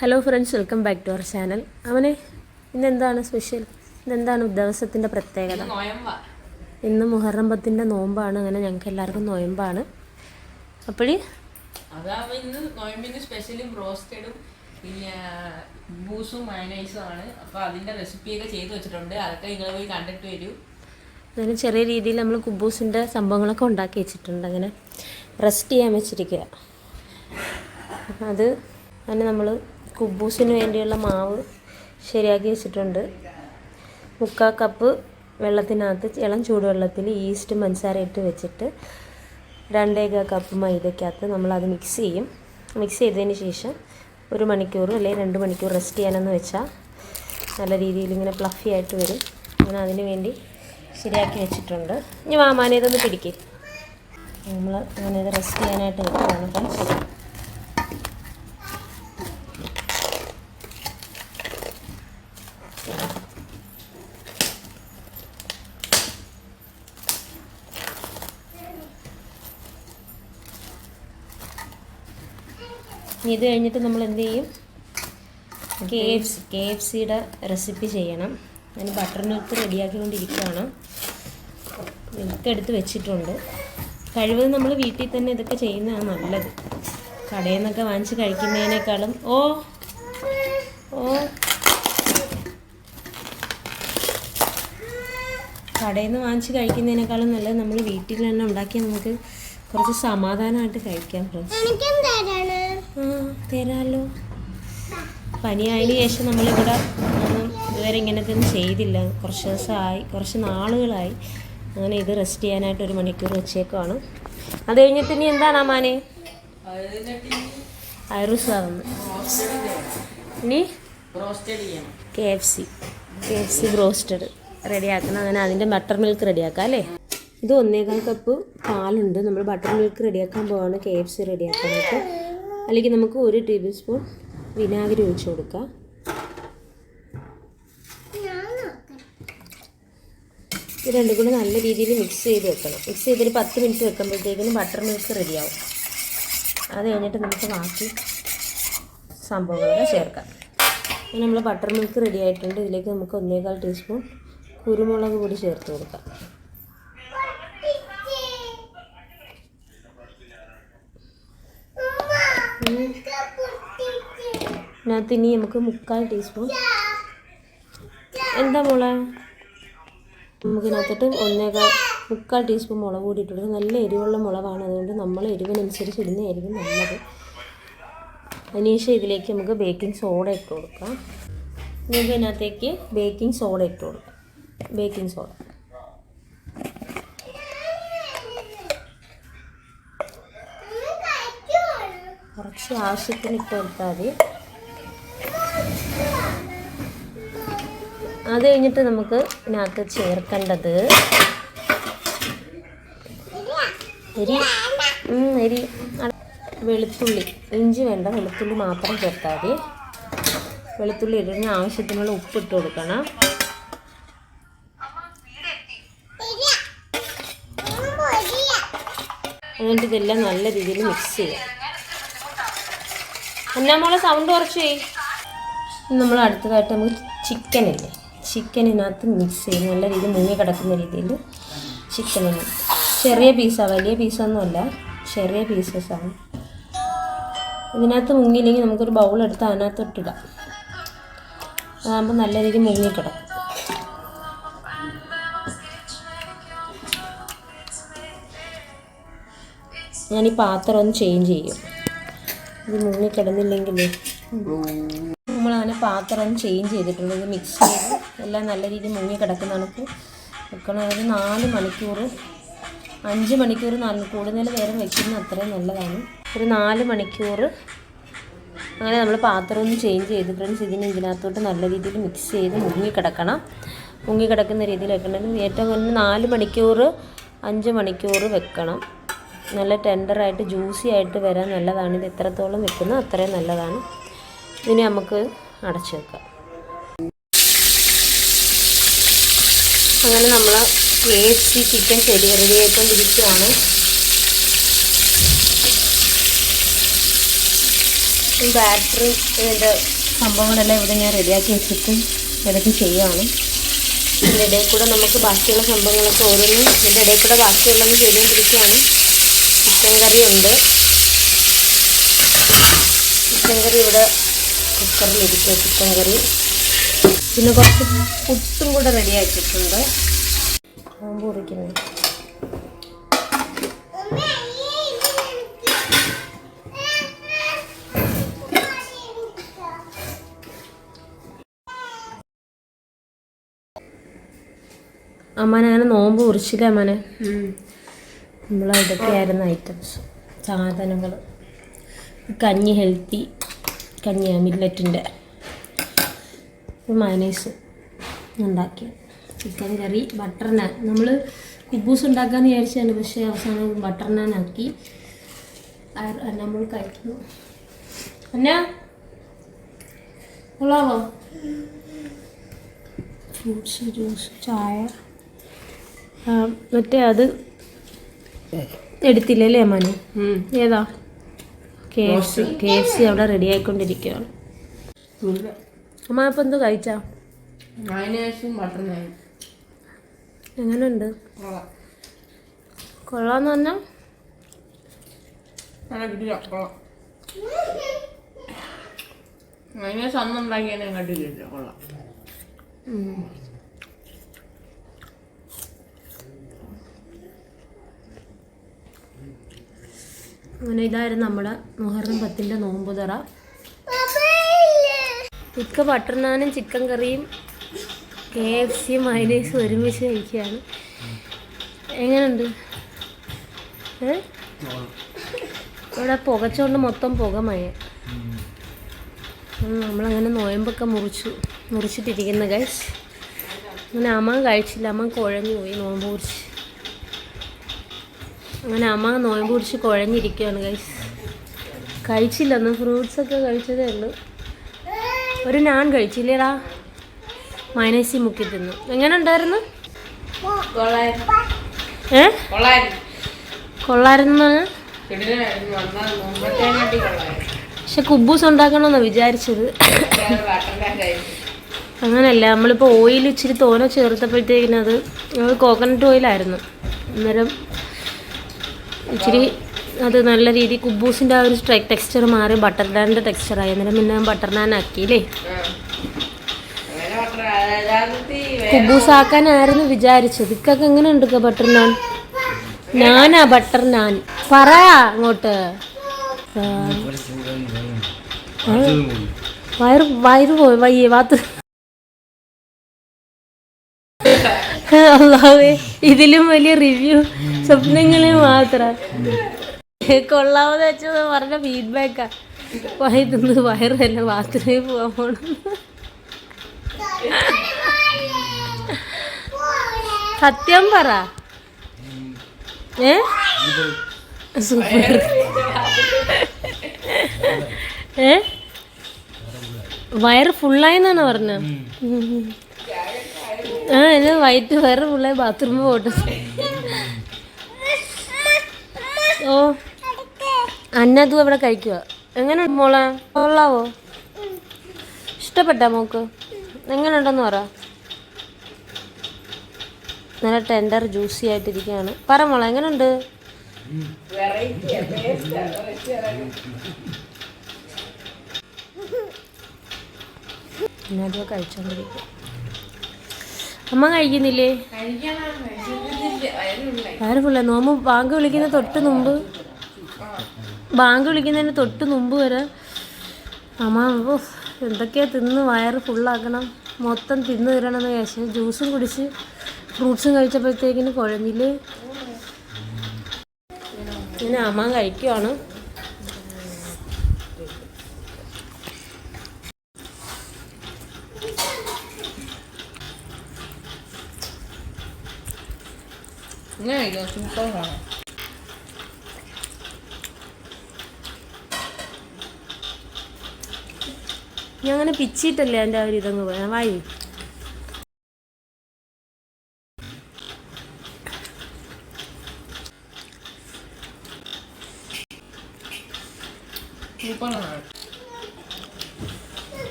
Hello friends welcome back to our channel അവനെ ഇന്നെന്താണ് special ഇന്നെന്താണ് ദിവസത്തിന്റെ പ്രത്യേകത? ഇന്ന് മുഹറമ്പത്തിന്റെ നോമ്പാണ് അങ്ങനെ ഞങ്ങൾക്ക് എല്ലാവർക്കും നോയമ്പാണ്. അപ്പോഴേ? അതാവുമ്പോ ഇന്ന് നോയമ്പിന് സ്പെഷ്യലും ബ്രോസ്റ്റഡും പിന്നെ ബൂസും മയനൈസും ആണ്. അപ്പൊ അതിന്റെ റെസിപ്പിയൊക്കെ ചെയ്തു വെച്ചിട്ടുണ്ട്. അതൊക്കെ നിങ്ങൾ പോയി കണ്ടിട്ട് വരൂ. അങ്ങനെ ചെറിയ രീതിയിൽ നമ്മൾ കുബൂസിന്റെ സംഭവങ്ങളൊക്കെ ഉണ്ടാക്കി വെച്ചിട്ടുണ്ട്. അങ്ങനെ റെസ്റ്റ് ചെയ്യാൻ വെച്ചിരിക്കുക. അത് അങ്ങനെ നമ്മൾ കുബൂസിന് വേണ്ടിയുള്ള മാവ് ശരിയാക്കി വെച്ചിട്ടുണ്ട്. മുക്കാൽ കപ്പ് വെള്ളത്തിനകത്ത് ഇളം ചൂടുവെള്ളത്തിൽ ഈസ്റ്റ് പഞ്ചസാര ഇട്ട് വെച്ചിട്ട് രണ്ടേകാൽ കപ്പ് മൈദക്കകത്ത് നമ്മളത് മിക്സ് ചെയ്യും. മിക്സ് ചെയ്തതിന് ശേഷം ഒരു മണിക്കൂർ അല്ലെങ്കിൽ രണ്ട് മണിക്കൂർ റെസ്റ്റ് ചെയ്യാനെന്ന് വെച്ചാൽ നല്ല രീതിയിൽ ഇങ്ങനെ പ്ലഫി ആയിട്ട് വരും. ഞാൻ അതിന് വേണ്ടി ശരിയാക്കി വെച്ചിട്ടുണ്ട്. ഇനി വാമാനേതൊന്ന് പിടിക്കും. നമ്മൾ അങ്ങനെ റെസ്റ്റ് ചെയ്യാനായിട്ട് വെക്കുകയാണ് ഫ്രണ്ട്സ് ഇനി ഇത് കഴിഞ്ഞിട്ട് നമ്മൾ എന്ത് ചെയ്യും? K F C K F സിയുടെ റെസിപ്പി ചെയ്യണം. അതിന് ബട്ടർ മിൽക്ക് റെഡിയാക്കിക്കൊണ്ടിരിക്കുകയാണ്. മിൽക്ക് എടുത്ത് വെച്ചിട്ടുണ്ട്. കഴിവതും നമ്മൾ വീട്ടിൽ തന്നെ ഇതൊക്കെ ചെയ്യുന്നതാണ് നല്ലത്. കടയിൽ നിന്നൊക്കെ വാങ്ങിച്ച് കഴിക്കുന്നതിനേക്കാളും. ഓ ഓ. കടയിൽ നിന്ന് വാങ്ങിച്ച് കഴിക്കുന്നതിനേക്കാളും നല്ലത് നമ്മൾ വീട്ടിൽ തന്നെ ഉണ്ടാക്കി നമുക്ക് കുറച്ച് സമാധാനമായിട്ട് കഴിക്കാം ഫ്രണ്ട്സ്. തരാമല്ലോ പനിയായതിനു ശേഷം നമ്മളിവിടെ ഒന്നും ഇതുവരെ ഇങ്ങനത്തെ ഒന്നും ചെയ്തില്ല. കുറച്ച് ദിവസമായി കുറച്ച് നാളുകളായി. അങ്ങനെ ഇത് റെസ്റ്റ് ചെയ്യാനായിട്ട് ഒരു മണിക്കൂർ വെച്ചേക്കുവാണ്. അത് കഴിഞ്ഞിട്ട് ഇനി എന്താണ് അമ്മാനെ ഐറൂസ് ആവുന്നു ഇനി K F C. K F C broasted. റെഡിയാക്കണം. അങ്ങനെ അതിന്റെ ബട്ടർ മിൽക്ക് റെഡിയാക്കാം അല്ലേ? ഇത് ഒന്നേകാൽ കപ്പ് പാലുണ്ട്. നമ്മൾ ബട്ടർ മിൽക്ക് റെഡിയാക്കാൻ പോവാണ് കെ എഫ് സി റെഡിയാക്കാനായിട്ട്. അല്ലെങ്കിൽ നമുക്ക് ഒരു ടേബിൾ സ്പൂൺ വിനാഗിരി ഒഴിച്ചു കൊടുക്കാം. ഇത് രണ്ടും കൂടി നല്ല രീതിയിൽ മിക്സ് ചെയ്ത് വെക്കണം. മിക്സ് ചെയ്തൊരു പത്ത് മിനിറ്റ് വെക്കുമ്പോഴത്തേക്കിനും ബട്ടർ മിൽക്ക് റെഡിയാവും അത് കഴിഞ്ഞിട്ട് നമുക്ക് ബാക്കി സംഭവങ്ങളൊക്കെ ചേർക്കാം. നമ്മൾ ബട്ടർ മിൽക്ക് റെഡി ആയിട്ടുണ്ട്. ഇതിലേക്ക് നമുക്ക് ഒന്നേകാൽ ടീസ്പൂൺ കുരുമുളക് പൊടി ചേർത്ത് കൊടുക്കാം. ഇതിനകത്ത് ഇനി നമുക്ക് മുക്കാൽ ടീസ്പൂൺ എന്താ മോളെ? നമുക്ക് ഇതിനകത്തോട്ട് ഒന്നേകാൽ മുക്കാൽ ടീസ്പൂൺ മുളക് ഇട്ടിട്ട് നല്ല എരിവുള്ള മുളകാണ്. അതുകൊണ്ട് നമ്മൾ എരിവിനനുസരിച്ച് ഇടുന്നതായിരിക്കും നല്ലത്. അതിനുശേഷം ഇതിലേക്ക് നമുക്ക് ബേക്കിംഗ് സോഡ ഇട്ട് കൊടുക്കാം. നമുക്ക് ഇതിനകത്തേക്ക് ബേക്കിംഗ് സോഡ ഇട്ട് കൊടുക്കാം. ബേക്കിംഗ് സോഡ കുറച്ച് ആവശ്യത്തിന് ഇട്ട് കൊടുത്താൽ മതി. അത് കഴിഞ്ഞിട്ട് നമുക്ക് ഇതിനകത്ത് ചേർക്കേണ്ടത് എരി എരി വെളുത്തുള്ളി. ഇഞ്ചി വേണ്ട വെളുത്തുള്ളി മാത്രം ചേർത്താൽ മതി. വെളുത്തുള്ളി ഇടുന്ന ആവശ്യത്തിനുള്ള ഉപ്പ് ഇട്ട് കൊടുക്കണം. എന്നിട്ട് ഇതെല്ലാം നല്ല രീതിയിൽ മിക്സ് ചെയ്യാം. എന്നാ മോളെ സൗണ്ട് കുറച്ച്? നമ്മൾ അടുത്തതായിട്ട് നമുക്ക് ചിക്കൻ ഇല്ലേ? ചിക്കൻ ഇതിനകത്ത് മിക്സ് ചെയ്ത് നല്ല രീതിയിൽ മുങ്ങി കിടക്കുന്ന രീതിയിൽ ചിക്കൻ ചെറിയ പീസാണ് വലിയ പീസൊന്നുമല്ല ചെറിയ പീസസാണ് ഇതിനകത്ത് മുങ്ങിയില്ലെങ്കിൽ നമുക്കൊരു ബൗൾ എടുത്ത് അതിനകത്തോട്ടിടാം അതാകുമ്പോൾ നല്ല രീതിയിൽ മുങ്ങിക്കിടക്കും ഞാൻ ഈ പാത്രം ഒന്ന് ചേഞ്ച് ചെയ്യും. ഇത് മുങ്ങി കിടന്നില്ലെങ്കിലേ. നമ്മളങ്ങനെ പാത്രം ചേഞ്ച് ചെയ്തിട്ടുണ്ട്. മിക്സ് ചെയ്ത് എല്ലാം നല്ല രീതിയിൽ മുങ്ങി കിടക്കുന്ന കണക്ക്. വെക്കണം. ഒരു നാല് മണിക്കൂർ അഞ്ച് മണിക്കൂർ നാല് കൂടുതൽ നേരം വെക്കുന്ന അത്രയും നല്ലതാണ്. ഒരു നാല് മണിക്കൂർ അങ്ങനെ നമ്മൾ പാത്രം ഒന്ന് ചേഞ്ച് ചെയ്ത് ഫ്രണ്ട്സ് ഇതിന് ഇതിനകത്തോട്ട് നല്ല രീതിയിൽ മിക്സ് ചെയ്ത് മുങ്ങി കിടക്കണം. മുങ്ങി കിടക്കുന്ന രീതിയിൽ വെക്കണം. ഏറ്റവും കുറഞ്ഞ നാല് മണിക്കൂർ അഞ്ച് മണിക്കൂർ വെക്കണം. നല്ല ടെൻഡറായിട്ട് ജ്യൂസി ആയിട്ട് വരാൻ നല്ലതാണ്. ഇത് എത്രത്തോളം വെക്കുന്നത് അത്രയും നല്ലതാണ്. ഇതിനെ നമുക്ക് അടച്ചു വെക്കാം. അങ്ങനെ നമ്മൾ സി ചിക്കൻ ശരി റെഡി ആയിക്കൊണ്ടിരിക്കുകയാണ് ഈ ബാറ്ററി ഇതിന്റെ സംഭവങ്ങളെല്ലാം ഇവിടെ ഞാൻ റെഡിയാക്കി വെച്ചിട്ട് ഇടയ്ക്ക് ചെയ്യുകയാണ് ഇതിന്റെ ഇടയിൽ കൂടെ നമുക്ക് ബാക്കിയുള്ള സംഭവങ്ങളൊക്കെ ഓരോന്നും ഇതിന്റെ ഇടയിൽ കൂടെ ബാക്കിയുള്ളത് ചെയ്തുകൊണ്ടിരിക്കുകയാണ് ചിക്കൻ കറി ഉണ്ട് ചിക്കൻ കറി ഇവിടെ കുക്കറിലിരിക്കുക ചിക്കൻ കറി. പിന്നെ കുറച്ച് പുട്ടും കൂടെ റെഡി ആക്കിയിട്ടുണ്ട്. നോമ്പ് കുറിക്കുന്നത് അമ്മനെ അങ്ങനെ നോമ്പ് കുറിച്ചില്ലേ അമ്മനെ? നമ്മൾ ഇതൊക്കെയായിരുന്നു ഐറ്റംസ് സാധനങ്ങൾ കഞ്ഞി ഹെൽത്തി കഞ്ഞിയാണ് മില്ലറ്റിന്റെ മയനൈസ് ഉണ്ടാക്കി. ചിക്കൻ കറി ബട്ടർ നാൻ നമ്മൾ കുബൂസ് ഉണ്ടാക്കാന്ന് വിചാരിച്ചാണ് പക്ഷേ അവസാനം ബട്ടർ നാൻ ആക്കി. നമ്മൾ കഴിക്കുന്നു. എന്നാ കൊള്ളാവോ? ഫ്രൂട്ട്സ് ജ്യൂസ് ചായ. മറ്റേ അത് എടുത്തില്ലല്ലേ മനു? ഏതാ? K F C K F C അവിടെ റെഡി ആയിക്കൊണ്ടിരിക്കുകയാണ്. അമ്മ ഇപ്പം എന്തോ കഴിച്ചാ? മയനൈസും ബട്ടർ നാനും എങ്ങനെയുണ്ട് കൊള്ളാം. കൊള്ളാന്ന് പറഞ്ഞാൽ ഉണ്ടാക്കിയാൽ കണ്ടിട്ടില്ല കൊള്ളാം. അങ്ങനെ ഇതായിരുന്നു നമ്മുടെ മുഹറം പത്തിന്റെ നോമ്പ് തറ. ഇക്ക ബട്ടർ നാനും ചിക്കൻ കറിയും കെ എഫ് സി മൈനേഴ്സും ഒരുമിച്ച് കഴിക്കുകയാണ്. എങ്ങനെയുണ്ട്? ഇവിടെ പുകച്ചുകൊണ്ട് മൊത്തം പുകമയ. നമ്മളങ്ങനെ നോയമ്പൊക്കെ മുറിച്ചു മുറിച്ചിട്ടിരിക്കുന്ന ഗൈസ് അങ്ങനെ അമ്മ കഴിച്ചില്ല. അമ്മ കുഴഞ്ഞു പോയി നോമ്പ് കുറിച്ച് അങ്ങനെ അമ്മ നോയമ്പ് പിടിച്ച് കുഴഞ്ഞിരിക്കുകയാണ് ഗൈസ് കഴിച്ചില്ലെന്ന് ഫ്രൂട്ട്സൊക്കെ കഴിച്ചതേ ഉള്ളൂ. ഒരു നാൻ കഴിച്ചില്ലേടാ. മൈനസി മുക്കി തിന്നു. എങ്ങനെ ഉണ്ടായിരുന്നു? ഏ? കൊള്ളായിരുന്നു. പക്ഷെ കുബൂസ് ഉണ്ടാക്കണമെന്നാണ് വിചാരിച്ചത്. അങ്ങനല്ല നമ്മളിപ്പോൾ ഓയിൽ ഇച്ചിരി തോന ചേർത്തപ്പോഴത്തേക്കിനത് കോക്കനട്ട് ഓയിലായിരുന്നു അന്നേരം ഇച്ചിരി അത് നല്ല രീതി കുബൂസിന്റെ ആ ഒരു സ്ട്രൈക്ക് ടെക്സ്ചർ മാറി ബട്ടർ നാനിന്റെ ടെക്സ്ചറായി അന്നേരം പിന്നെ ബട്ടർ നാൻ ആക്കിയില്ലേ? കുബൂസ് ആക്കാനായിരുന്നു വിചാരിച്ചത്. ഇക്കൊക്കെ എങ്ങനെ ഉണ്ട് ബട്ടർ നാൻ ഞാനാ ബട്ടർ നാൻ പറയാ അങ്ങോട്ട്. വയറ് വയറ് പോയി വയ്യേ വാത്ത്. അള്ളാവേ ഇതിലും വലിയ റിവ്യൂ സ്വപ്നങ്ങളിൽ മാത്രം. കൊള്ളാമെന്ന് വെച്ചത് പറഞ്ഞ ഫീഡ്ബാക്കാ വായി തിന്ന് വയറ് തന്നെ ബാത്റൂമിൽ പോകാൻ പോണം. സത്യം പറ. ഏ? ഏ? വയറ് ഫുള്ളായെന്നാണ് പറഞ്ഞത്. ആ എന്നെ വയറ്റ് വയറ് ഫുള്ളായി ബാത്റൂമിൽ പോട്ടെ. ഓ. അന്നതും അവിടെ കഴിക്കുക എങ്ങനെ മോളെ? കൊള്ളാവോ? ഇഷ്ടപ്പെട്ടാ മോക്ക്? എങ്ങനെ ഉണ്ടെന്ന് പറ. നല്ല ടെൻഡർ ജ്യൂസി ആയിട്ടിരിക്കുകയാണ്. പറ മോളെ എങ്ങനെയുണ്ട്? പിന്നെ അത് കഴിച്ചോണ്ടിരിക്കും. അമ്മ കഴിക്കുന്നില്ലേ? ഫുള്ള നോമ്പ് ബാങ്ക് വിളിക്കുന്ന തൊട്ട് മുമ്പ്. ബാങ്ക് വിളിക്കുന്നതിന് തൊട്ട് മുമ്പ് വരെ. അമ്മ എന്തൊക്കെയാ തിന്ന്? വയറ് ഫുള്ളാക്കണം. മൊത്തം തിന്ന് തരണമെന്ന് വിചാരിച്ചു. ജ്യൂസും കുടിച്ച് ഫ്രൂട്ട്സും കഴിച്ചപ്പോഴത്തേക്കിന് കുഴഞ്ഞില്ലേ? പിന്നെ അമ്മ കഴിക്കുവാണ്. ഇങ്ങനെ കഴിക്കാം സൂപ്പർ കാണാം ഞാൻ അങ്ങനെ പിച്ചിട്ടല്ലേ എന്റെ ആ ഒരു ഇതങ്ങ് പോയാ വായി.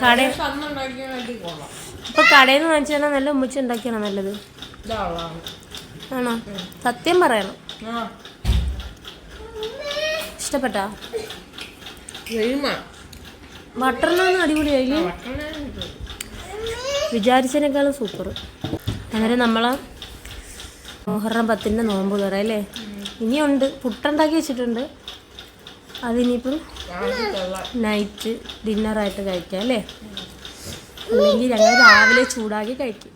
കട. അന്ന് ഉണ്ടാക്കിയാൽ കൊള്ളാം. ഇപ്പൊ കടയിൽ നിന്ന് വാങ്ങിച്ചാൽ നല്ല ഉമ്മച്ചി ഉണ്ടാക്കിയാണ് നല്ലത്? ആണോ? സത്യം പറയണം. ഇഷ്ടപ്പെട്ടാ? ബട്ടറിനാണ് അടിപൊളിയായി വിചാരിച്ചതിനേക്കാളും സൂപ്പർ അങ്ങനെ നമ്മളെ മോഹറം പത്തിന്റെ നോമ്പ് തുറ അല്ലേ? ഇനിയുണ്ട്. പുട്ടുണ്ടാക്കി വെച്ചിട്ടുണ്ട്. അതിനിയിപ്പം നൈറ്റ് ഡിന്നറായിട്ട് കഴിക്കാം അല്ലേ? അല്ലെങ്കിൽ ഞങ്ങൾ രാവിലെ ചൂടാക്കി കഴിക്കും.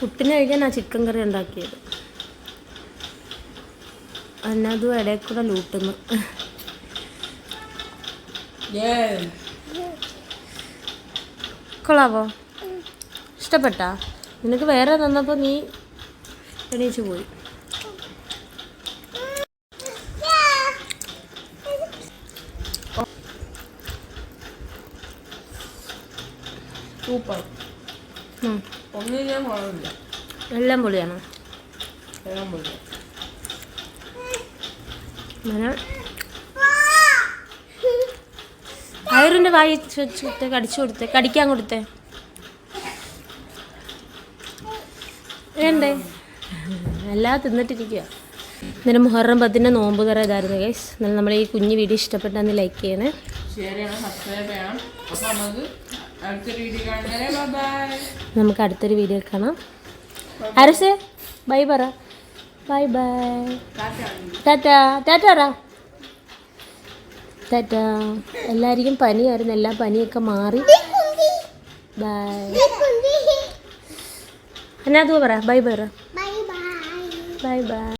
പുട്ടിന് കഴിക്കാൻ ആ ചിക്കൻ കറി ഉണ്ടാക്കിയത്. അന്നതും ഇടയിൽ കൂടെ ലൂട്ടുന്നു. കൊള്ളാവോ? ഇഷ്ടപ്പെട്ടാ? നിനക്ക് വേറെ തന്നപ്പോൾ നീ എണീച്ച് പോയി സൂപ്പർ ഉം. എല്ലാം പൊളിയാണോ എല്ലാം പോയി അങ്ങനെ അയറിന്റെ വായി വെച്ച് കൊടുത്തേ കടിച്ചു കൊടുത്തേ. കടിക്കാൻ കൊടുത്തേ. വേണ്ടേ? എല്ലാം തിന്നിട്ടിരിക്കുക ഇന്നലെ മുഹറം പത്തിന്റെ നോമ്പ് തറ ഇതായിരുന്നു ഗൈസ് എന്നാലും നമ്മൾ ഈ കുഞ്ഞു വീഡിയോ ഇഷ്ടപ്പെട്ടാന്ന് ലൈക്ക് ചെയ്യണേ. സബ്സ്ക്രൈബ് ചെയ്യണം നമുക്ക് അടുത്ത വീഡിയോ കാണുന്നവരെ ബൈ നമുക്ക് അടുത്തൊരു വീഡിയോ കാണാം. അരസേ ബൈ പറ. Bye bye. ടാറ്റ ടാറ്റാ ടാറ്റ. എല്ലാവർക്കും പനിയായിരുന്നു. എല്ലാ പനിയൊക്കെ മാറി. ബൈ. എന്നാ പറ. ബൈ പറ. Bye bye.